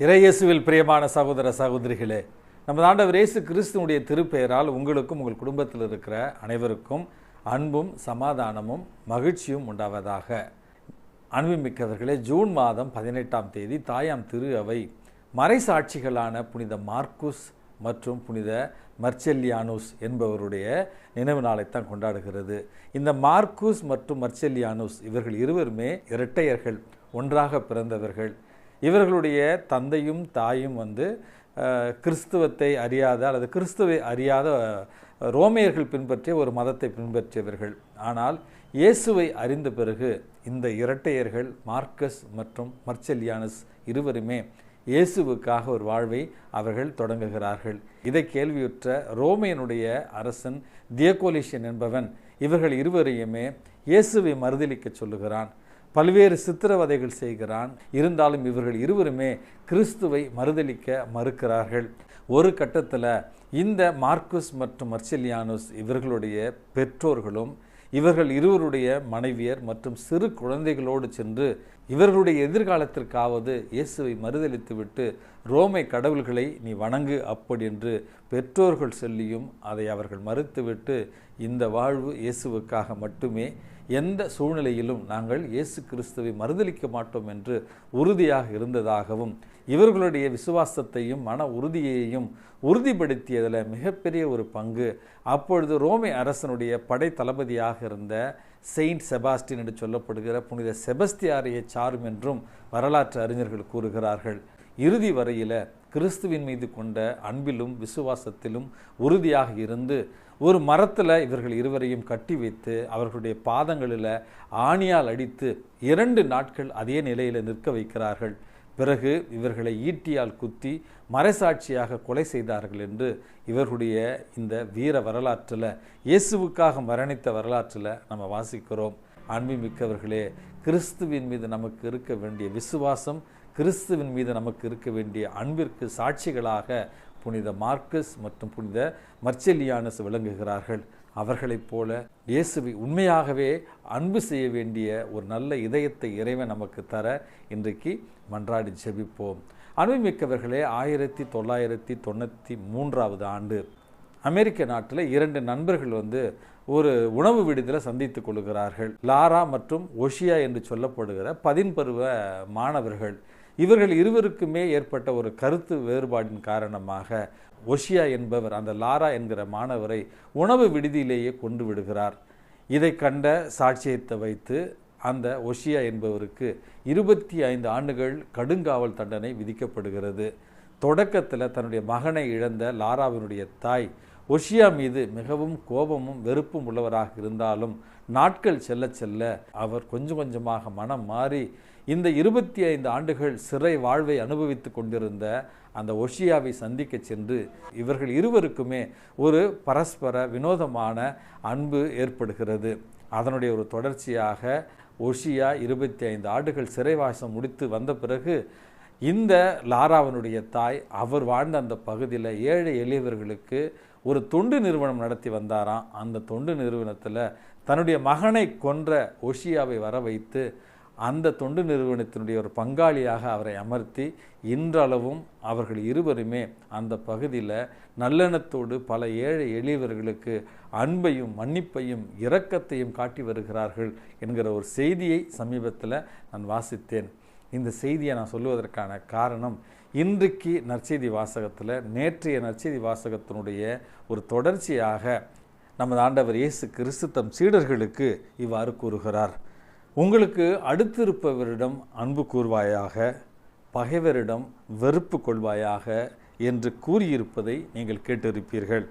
இறையேசுவில் பிரியமான சகோதர சகோதரிகளே நம்ம ஆண்டவர் இயேசு கிறிஸ்துவனுடைய திருப்பெயரால் உங்களுக்கும் உங்கள் குடும்பத்தில் இருக்கிற அனைவருக்கும் அன்பும் சமாதானமும் மகிழ்ச்சியும் உண்டாவதாக. அன்புமிக்கவர்களே ஜூன் மாதம் பதினெட்டாம் தேதி தாயாம் திரு அவை மறைசாட்சிகளான புனித மார்க்குஸ் மற்றும் புனித மர்ச்செல்லியானூஸ் என்பவருடைய நினைவு நாளைத்தான் கொண்டாடுகிறது. இந்த மார்க்குஸ் மற்றும் மர்ச்செல்லியானூஸ் இவர்கள் இருவருமே இரட்டையர்கள் ஒன்றாக பிறந்தவர்கள். இவர்களுடைய தந்தையும் தாயும் வந்து கிறிஸ்துவத்தை அறியாத அல்லது கிறிஸ்துவை அறியாத ரோமையர்கள் பின்பற்றிய ஒரு மதத்தை பின்பற்றியவர்கள். ஆனால் இயேசுவை அறிந்த பிறகு இந்த இரட்டையர்கள் மார்க்கஸ் மற்றும் மர்ச்செல்யானஸ் இருவருமே இயேசுவுக்காக ஒரு வாழ்வை அவர்கள் தொடங்குகிறார்கள். இதை கேள்வியுற்ற ரோமையனுடைய அரசன் தியகோலிஷன் என்பவன் இவர்கள் இருவரையுமே இயேசுவை மறுதளிக்க சொல்லுகிறான். பல்வேறு சித்திரவதைகள் செய்கிறான். இருந்தாலும் இவர்கள் இருவருமே கிறிஸ்துவை மறுதலிக்க மறுக்கிறார்கள். ஒரு கட்டத்தில் இந்த மார்க்குஸ் மற்றும் மர்சிலியானுஸ் இவர்களுடைய பெற்றோர்களும் இவர்கள் இருவருடைய மனைவியர் மற்றும் சிறு குழந்தைகளோடு சென்று இவர்களுடைய எதிர்காலத்திற்காவது இயேசுவை மறுதளித்துவிட்டு ரோமை கடவுள்களை நீ வணங்கு அப்படி என்று பெற்றோர்கள் சொல்லியும் அதை அவர்கள் மறுத்துவிட்டு இந்த வாழ்வு இயேசுவுக்காக மட்டுமே எந்த சூழ்நிலையிலும் நாங்கள் இயேசு கிறிஸ்துவை மறுதளிக்க மாட்டோம் என்று உறுதியாக இருந்ததாகவும் இவர்களுடைய விசுவாசத்தையும் மன உறுதியையும் உறுதிப்படுத்தியதில் மிகப்பெரிய ஒரு பங்கு. அப்பொழுது ரோமை அரசனுடைய படை தளபதியாக இருந்த செயின்ட் செபாஸ்டின் என்று சொல்லப்படுகிற புனித செபஸ்தியாரையை சாரும் என்றும் வரலாற்று அறிஞர்கள் கூறுகிறார்கள். இறுதி வரையில் கிறிஸ்துவின் மீது கொண்ட அன்பிலும் விசுவாசத்திலும் உறுதியாக இருந்து ஒரு மரத்தில் இவர்கள் இருவரையும் கட்டி வைத்து அவர்களுடைய பாதங்களில் ஆணியால் அடித்து இரண்டு நாட்கள் அதே நிலையில் நிற்க வைக்கிறார்கள். பிறகு இவர்களை ஈட்டியால் குத்தி மறைசாட்சியாக கொலை செய்தார்கள் என்று இவர்களுடைய இந்த வீர வரலாற்றில் இயேசுவுக்காக மரணித்த வரலாற்றில் நம்ம வாசிக்கிறோம். அன்புமிக்கவர்களே கிறிஸ்துவின் மீது நமக்கு இருக்க வேண்டிய விசுவாசம் கிறிஸ்துவின் மீது நமக்கு இருக்க வேண்டிய அன்பிற்கு சாட்சிகளாக புனித மார்க்கஸ் மற்றும் புனித மர்ச்செலியானஸ் விளங்குகிறார்கள். அவர்களைப் போல இயேசுவை உண்மையாகவே அன்பு செய்ய வேண்டிய ஒரு நல்ல இதயத்தை இறைவன் நமக்கு தர இன்றைக்கு மன்றாடி ஜெபிப்போம். அன்புமிக்கவர்களே ஆயிரத்தி தொள்ளாயிரத்தி தொண்ணூற்றி மூன்றாவது ஆண்டு அமெரிக்க நாட்டில் இரண்டு நண்பர்கள் வந்து ஒரு உணவு விடுதியில் சந்தித்து கொள்கிறார்கள். லாரா மற்றும் ஒஷியா என்று சொல்லப்படுகிற பதின்பருவ மாணவர்கள். இவர்கள் இருவருக்குமே ஏற்பட்ட ஒரு கருத்து வேறுபாடின் காரணமாக ஒஷியா என்பவர் அந்த லாரா என்கிற மாணவரை உணவு விடுதியிலேயே கொண்டு விடுகிறார். இதை கண்ட சாட்சியத்தை வைத்து அந்த ஒஷியா என்பவருக்கு இருபத்தி ஐந்து ஆண்டுகள் கடுங்காவல் தண்டனை விதிக்கப்படுகிறது. தொடக்கத்தில் தன்னுடைய மகனை இழந்த லாராவினுடைய தாய் ஒஷியா மீது மிகவும் கோபமும் வெறுப்பும் உள்ளவராக இருந்தாலும் நாட்கள் செல்ல செல்ல அவர் கொஞ்சம் கொஞ்சமாக மனம் மாறி இந்த இருபத்தி ஐந்து ஆண்டுகள் சிறை வாழ்வை அனுபவித்து கொண்டிருந்த அந்த ஒஷியாவை சந்திக்க சென்று இவர்கள் இருவருக்குமே ஒரு பரஸ்பர வினோதமான அன்பு ஏற்படுகிறது. அதனுடைய ஒரு தொடர்ச்சியாக ஒஷியா இருபத்தி ஐந்து ஆண்டுகள் சிறைவாசம் முடித்து வந்த பிறகு இந்த லாராவனுடைய தாய் அவர் வாழ்ந்த அந்த பகுதியில் ஏழை எளியவர்களுக்கு ஒரு தொண்டு நிறுவனம் நடத்தி வந்தாராம். அந்த தொண்டு நிறுவனத்தில் தன்னுடைய மகனை கொன்ற ஒஷியாவை வர வைத்து அந்த தொண்டு நிறுவனத்தினுடைய ஒரு பங்காளியாக அவரை அமர்த்தி இன்றளவும் அவர்கள் இருவருமே அந்த பகுதியில் நல்லெண்ணத்தோடு பல ஏழை எளியவர்களுக்கு அன்பையும் மன்னிப்பையும் இரக்கத்தையும் காட்டி வருகிறார்கள் என்கிற ஒரு செய்தியை சமீபத்தில் நான் வாசித்தேன். இந்த செய்தியை நான் சொல்லுவதற்கான காரணம் இன்றைக்கு நற்செய்தி வாசகத்தில் நேற்றைய நற்செய்தி வாசகத்தினுடைய ஒரு தொடர்ச்சியாக நமது ஆண்டவர் இயேசு கிறிஸ்து தம் சீடர்களுக்கு இவ்வாறு கூறுகிறார். உங்களுக்கு அடுத்திருப்பவரிடம் அன்பு கூறுவாயாக பகைவரிடம் வெறுப்பு கொள்வாயாக என்று கூறியிருப்பதை நீங்கள் கேட்டிருப்பீர்கள்.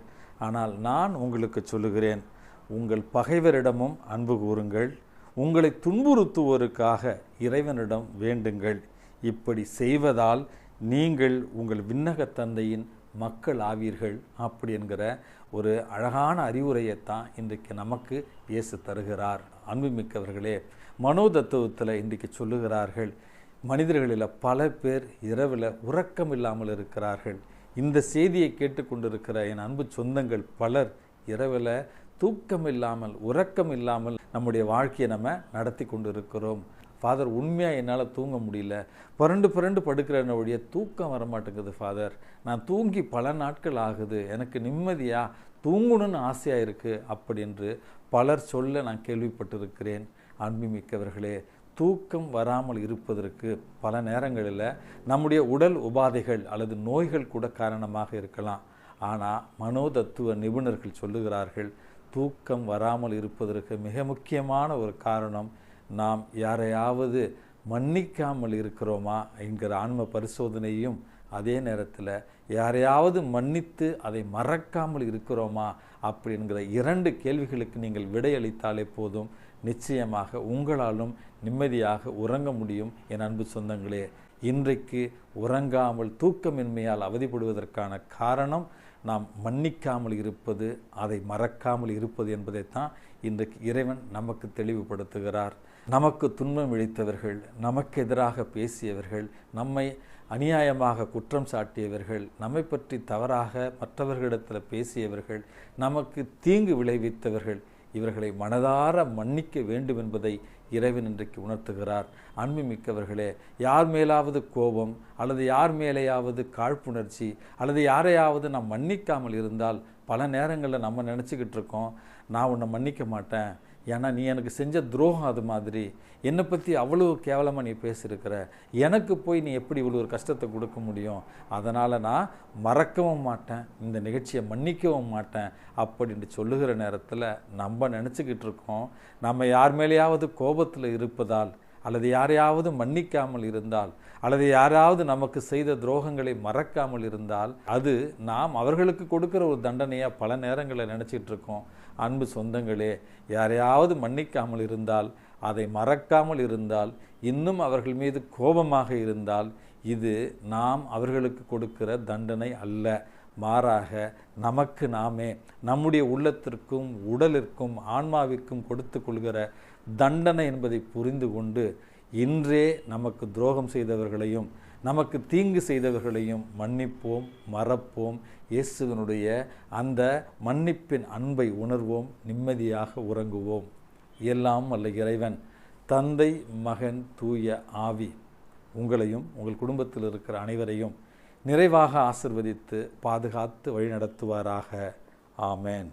ஆனால் நான் உங்களுக்கு சொல்லுகிறேன் உங்கள் பகைவரிடமும் அன்பு கூறுங்கள் உங்களை துன்புறுத்துவோருக்காக இறைவனிடம் வேண்டுங்கள். இப்படி செய்வதால் நீங்கள் உங்கள் விண்ணக தந்தையின் மக்கள் ஆவீர்கள் அப்படி என்கிற ஒரு அழகான அறிவுரையைத்தான் இன்றைக்கு நமக்கு இயேசு தருகிறார். அன்புமிக்கவர்களே மனோதத்துவத்தில் இன்றைக்கு சொல்லுகிறார்கள் மனிதர்களில் பல பேர் இரவில் உறக்கம் இல்லாமல் இருக்கிறார்கள். இந்த செய்தியை கேட்டுக்கொண்டிருக்கிற என் அன்பு சொந்தங்கள் பலர் இரவில் தூக்கம் இல்லாமல் உறக்கம் இல்லாமல் நம்முடைய வாழ்க்கையை நம்ம நடத்தி கொண்டு இருக்கிறோம் ஃபாதர் உண்மையாக என்னால் தூங்க முடியல. புரண்டு புரண்டு படுக்கிறன வழிய தூக்கம் வர மாட்டேங்குது ஃபாதர் நான் தூங்கி பல நாட்கள் ஆகுது. எனக்கு நிம்மதியாக தூங்கணும்னு ஆசையாக இருக்குது அப்படி என்று பலர் சொல்ல நான் கேள்விப்பட்டிருக்கிறேன். அன்புமிக்கவர்களே தூக்கம் வராமல் இருப்பதற்கு பல நேரங்களில் நம்முடைய உடல் உபாதைகள் அல்லது நோய்கள் கூட காரணமாக இருக்கலாம். ஆனால் மனோதத்துவ நிபுணர்கள் சொல்லுகிறார்கள் தூக்கம் வராமல் இருப்பதற்கு மிக முக்கியமான ஒரு காரணம் நாம் யாரையாவது மன்னிக்காமல் இருக்கிறோமா என்கிற ஆன்ம பரிசோதனையும் அதே நேரத்தில் யாரையாவது மன்னித்து அதை மறக்காமல் இருக்கிறோமா அப்படிங்கிற இரண்டு கேள்விகளுக்கு நீங்கள் விடையளித்தாலே போதும். நிச்சயமாக உங்களாலும் நிம்மதியாக உறங்க முடியும். என் அன்பு சொந்தங்களே இன்றைக்கு உறங்காமல் தூக்கமின்மையால் அவதிப்படுவதற்கான காரணம் நாம் மன்னிக்காமல் இருப்பது அதை மறக்காமல் இருப்பது என்பதைத்தான் இன்றைக்கு இறைவன் நமக்கு தெளிவுபடுத்துகிறார். நமக்கு துன்பம் இழைத்தவர்கள் நமக்கு எதிராக பேசியவர்கள் நம்மை அநியாயமாக குற்றம் சாட்டியவர்கள் நம்மை பற்றி தவறாக மற்றவர்களிடத்தில் பேசியவர்கள் நமக்கு தீங்கு விளைவித்தவர்கள் இவர்களை மனதார மன்னிக்க வேண்டும் என்பதை இறைவன் இன்றைக்கு உணர்த்துகிறார். அன்பு மிக்கவர்களே யார் மேலாவது கோபம் அல்லது யார் மேலேயாவது காழ்ப்புணர்ச்சி அல்லது யாரையாவது நாம் மன்னிக்காமல் இருந்தால் பல நேரங்களில் நம்ம நினச்சிக்கிட்டு இருக்கோம் நான் உன்னை மன்னிக்க மாட்டேன் ஏன்னா நீ எனக்கு செஞ்ச துரோகம் அது மாதிரி. என்னை பற்றி அவ்வளோ கேவலமாக நீ பேசியிருக்கிற. எனக்கு போய் நீ எப்படி இவ்வளோ ஒரு கஷ்டத்தை கொடுக்க முடியும்? அதனால் நான் மறக்கவும் மாட்டேன். இந்த நிகழ்ச்சியை மன்னிக்கவும் மாட்டேன் அப்படின்னு சொல்லுகிற நேரத்தில் நம்ம நினச்சிக்கிட்டு இருக்கோம். நம்ம யார் மேலேயாவது கோபத்தில் இருப்பதால் அல்லது யாரையாவது மன்னிக்காமல் இருந்தால் அல்லது யாராவது நமக்கு செய்த துரோகங்களை மறக்காமல் இருந்தால் அது நாம் அவர்களுக்கு கொடுக்குற ஒரு தண்டனையாக பல நேரங்களில் நினச்சிட்டு இருக்கோம். அன்பு சொந்தங்களே யாரையாவது மன்னிக்காமல் இருந்தால் அதை மறக்காமல் இருந்தால் இன்னும் அவர்கள் மீது கோபமாக இருந்தால் இது நாம் அவர்களுக்கு கொடுக்கிற தண்டனை அல்ல. மாறாக நமக்கு நாமே நம்முடைய உள்ளத்திற்கும் உடலிற்கும் ஆன்மாவிற்கும் கொடுத்து கொள்கிற தண்டனை என்பதை புரிந்து கொண்டு இன்றே நமக்கு துரோகம் செய்தவர்களையும் நமக்கு தீங்கு செய்தவர்களையும் மன்னிப்போம் மறப்போம். இயேசுவனுடைய அந்த மன்னிப்பின் அன்பை உணர்வோம் நிம்மதியாக உறங்குவோம். எல்லாம் அல்ல இறைவன் தந்தை மகன் தூய ஆவி உங்களையும் உங்கள் குடும்பத்தில் இருக்கிற அனைவரையும் நிறைவாக ஆசிர்வதித்து பாதுகாத்து வழிநடத்துவாராக. ஆமேன்.